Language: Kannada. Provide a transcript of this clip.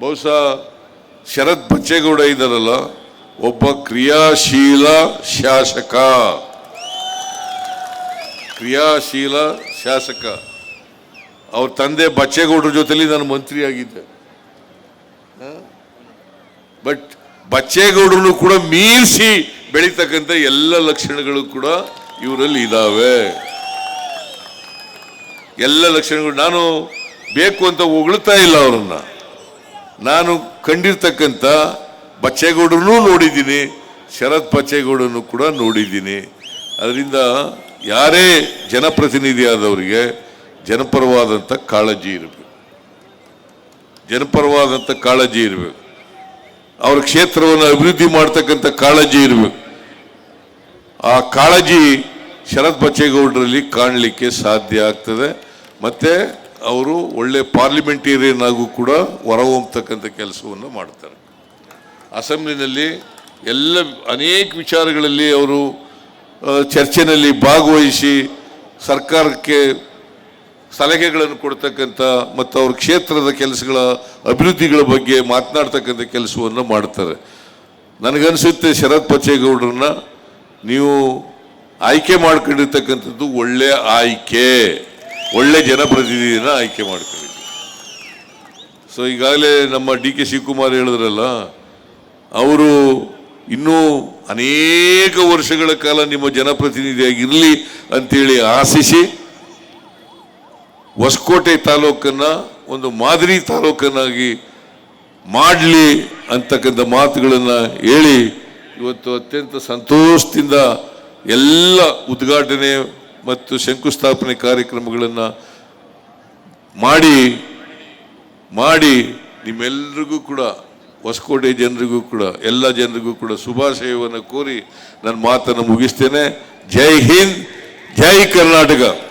ಬಹುಶಃ ಶರತ್ ಬಚ್ಚೇಗೌಡ ಇದ್ದಾರಲ್ಲ, ಒಬ್ಬ ಕ್ರಿಯಾಶೀಲ ಶಾಸಕ. ಕ್ರಿಯಾಶೀಲ ಶಾಸಕ. ಅವ್ರ ತಂದೆ ಬಚ್ಚೇಗೌಡರ ಜೊತೆಲಿ ನಾನು ಮಂತ್ರಿ ಆಗಿದ್ದೆ. ಬಟ್ ಬಚ್ಚೇಗೌಡರನ್ನು ಕೂಡ ಮೀರಿಸಿ ಬೆಳೀತಕ್ಕಂಥ ಎಲ್ಲ ಲಕ್ಷಣಗಳು ಕೂಡ ಇವರಲ್ಲಿ ಇದಾವೆ. ಎಲ್ಲ ಲಕ್ಷಣಗಳು ನಾನು ಬೇಕು ಅಂತ ಹೊಗಳ್ತಾ ಇಲ್ಲ ಅವರನ್ನ. ನಾನು ಕಂಡಿರ್ತಕ್ಕಂಥ ಬಚ್ಚೇಗೌಡರನ್ನೂ ನೋಡಿದ್ದೀನಿ, ಶರತ್ ಬಚ್ಚೇಗೌಡನು ಕೂಡ ನೋಡಿದ್ದೀನಿ. ಅದರಿಂದ ಯಾರೇ ಜನಪ್ರತಿನಿಧಿ ಆದವರಿಗೆ ಜನಪರವಾದಂಥ ಕಾಳಜಿ ಇರಬೇಕು. ಜನಪರವಾದಂಥ ಕಾಳಜಿ ಇರಬೇಕು. ಅವ್ರ ಕ್ಷೇತ್ರವನ್ನು ಅಭಿವೃದ್ಧಿ ಮಾಡ್ತಕ್ಕಂಥ ಕಾಳಜಿ ಇರಬೇಕು. ಆ ಕಾಳಜಿ ಶರತ್ ಬಚ್ಚೇಗೌಡರಲ್ಲಿ ಕಾಣಲಿಕ್ಕೆ ಸಾಧ್ಯ ಆಗ್ತದೆ. ಮತ್ತೆ ಅವರು ಒಳ್ಳೆ ಪಾರ್ಲಿಮೆಂಟೇರಿಯನ್ ಆಗೂ ಕೂಡ ಹೊರಹೊಮ್ಮತಕ್ಕಂಥ ಕೆಲಸವನ್ನು ಮಾಡ್ತಾರೆ. ಅಸೆಂಬ್ಲಿನಲ್ಲಿ ಎಲ್ಲ ಅನೇಕ ವಿಚಾರಗಳಲ್ಲಿ ಅವರು ಚರ್ಚೆನಲ್ಲಿ ಭಾಗವಹಿಸಿ ಸರ್ಕಾರಕ್ಕೆ ಸಲಹೆಗಳನ್ನು ಕೊಡ್ತಕ್ಕಂಥ ಮತ್ತು ಅವ್ರ ಕ್ಷೇತ್ರದ ಕೆಲಸಗಳ ಅಭಿವೃದ್ಧಿಗಳ ಬಗ್ಗೆ ಮಾತನಾಡ್ತಕ್ಕಂಥ ಕೆಲಸವನ್ನು ಮಾಡ್ತಾರೆ. ನನಗನ್ಸುತ್ತೆ ಶರತ್ ಬಚ್ಚೇಗೌಡರನ್ನ ನೀವು ಆಯ್ಕೆ ಮಾಡ್ಕೊಂಡಿರ್ತಕ್ಕಂಥದ್ದು ಒಳ್ಳೆ ಆಯ್ಕೆ. ಒಳ್ಳೆ ಜನಪ್ರತಿನಿಧಿಯನ್ನು ಆಯ್ಕೆ ಮಾಡ್ಕೊಂಡಿದ್ದೀವಿ ಸೊ ಈಗಾಗಲೇ ನಮ್ಮ ಡಿ ಕೆ ಶಿವಕುಮಾರ್ ಹೇಳಿದ್ರಲ್ಲ, ಅವರು ಇನ್ನೂ ಅನೇಕ ವರ್ಷಗಳ ಕಾಲ ನಿಮ್ಮ ಜನಪ್ರತಿನಿಧಿಯಾಗಿರಲಿ ಅಂತೇಳಿ ಆಶಿಸಿ, ಹೊಸಕೋಟೆ ತಾಲೂಕನ್ನು ಒಂದು ಮಾದರಿ ತಾಲೂಕನ್ನಾಗಿ ಮಾಡಲಿ ಅಂತಕ್ಕಂಥ ಮಾತುಗಳನ್ನು ಹೇಳಿ, ಇವತ್ತು ಅತ್ಯಂತ ಸಂತೋಷದಿಂದ ಎಲ್ಲ ಉದ್ಘಾಟನೆ ಮತ್ತು ಶಂಕುಸ್ಥಾಪನೆ ಕಾರ್ಯಕ್ರಮಗಳನ್ನು ಮಾಡಿ ಮಾಡಿ ನಿಮ್ಮೆಲ್ಲರಿಗೂ ಕೂಡ, ಹೊಸಕೋಟೆ ಜನರಿಗೂ ಕೂಡ, ಎಲ್ಲ ಜನರಿಗೂ ಕೂಡ ಶುಭಾಶಯವನ್ನು ಕೋರಿ ನನ್ನ ಮಾತನ್ನು ಮುಗಿಸ್ತೇನೆ. ಜೈ ಹಿಂದ್, ಜೈ ಕರ್ನಾಟಕ.